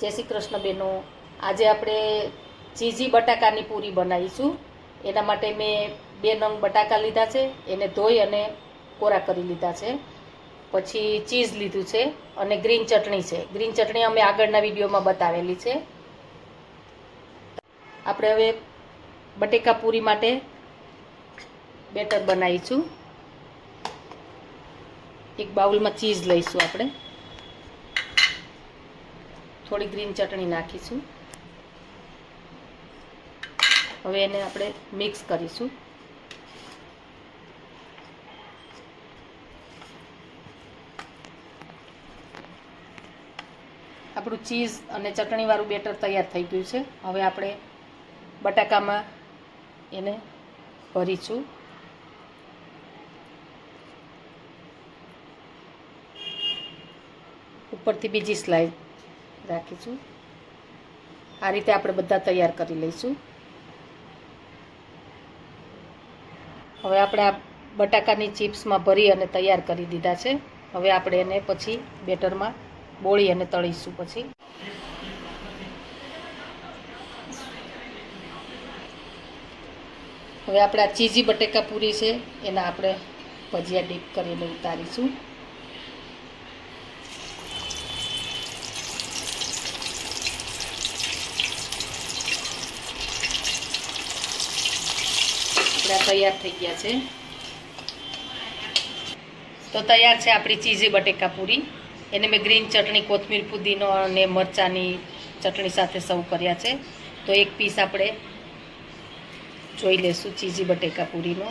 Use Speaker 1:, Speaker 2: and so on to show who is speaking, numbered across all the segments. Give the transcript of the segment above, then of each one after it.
Speaker 1: જય શ્રી કૃષ્ણ બેનો. આજે આપણે ચીઝી બટાકાની પૂરી બનાવીશું. એના માટે મેં બે નંગ બટાકા લીધા છે. એને ધોઈ અને કોરા કરી લીધા છે. પછી ચીઝ લીધું છે અને ગ્રીન ચટણી છે. ગ્રીન ચટણી અમે આગળના વિડીયોમાં બતાવેલી છે. આપણે હવે બટેકા પૂરી માટે બેટર બનાવીશું. એક બાઉલમાં ચીઝ લઈશું આપણે. થોડી ગ્રીન ચટણી નાખીશું. હવે એને આપણે મિક્સ કરીશું. આપણું ચીઝ અને ચટણીવાળું બેટર તૈયાર થઈ ગયું છે. હવે આપણે બટાકામાં એને ભરીશું. ઉપરથી બીજી સ્લાઇડ રાખીશું. આ રીતે આપણે બધા તૈયાર કરી લઈશું. હવે આપણે આ બટાકાની ચિપ્સમાં ભરી અને તૈયાર કરી દીધા છે. હવે આપણે એને પછી બેટરમાં બોળી અને તળીશું પછી. હવે આપણે આ ચીઝી બટેકા પૂરી છે, એના આપણે ભજીયા ડીપ કરીને ઉતારીશું. આપણા તૈયાર થઈ ગયા છે. તો તૈયાર છે આપણી ચીઝી બટેકા પૂરી. એને મેં ગ્રીન ચટણી, કોથમીર, પુદીનો અને મરચાંની ચટણી સાથે સર્વ કર્યા છે. તો એક પીસ આપણે જોઈ લેશું ચીઝી બટેકા પૂરીનો.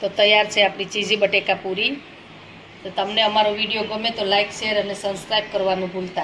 Speaker 1: તો તૈયાર છે આપણી ચીઝી બટેકા પૂરી. તો તમને અમારો વીડિયો ગમે તો લાઇક શેર અને સબસ્ક્રાઈબ કરવાનું ભૂલતા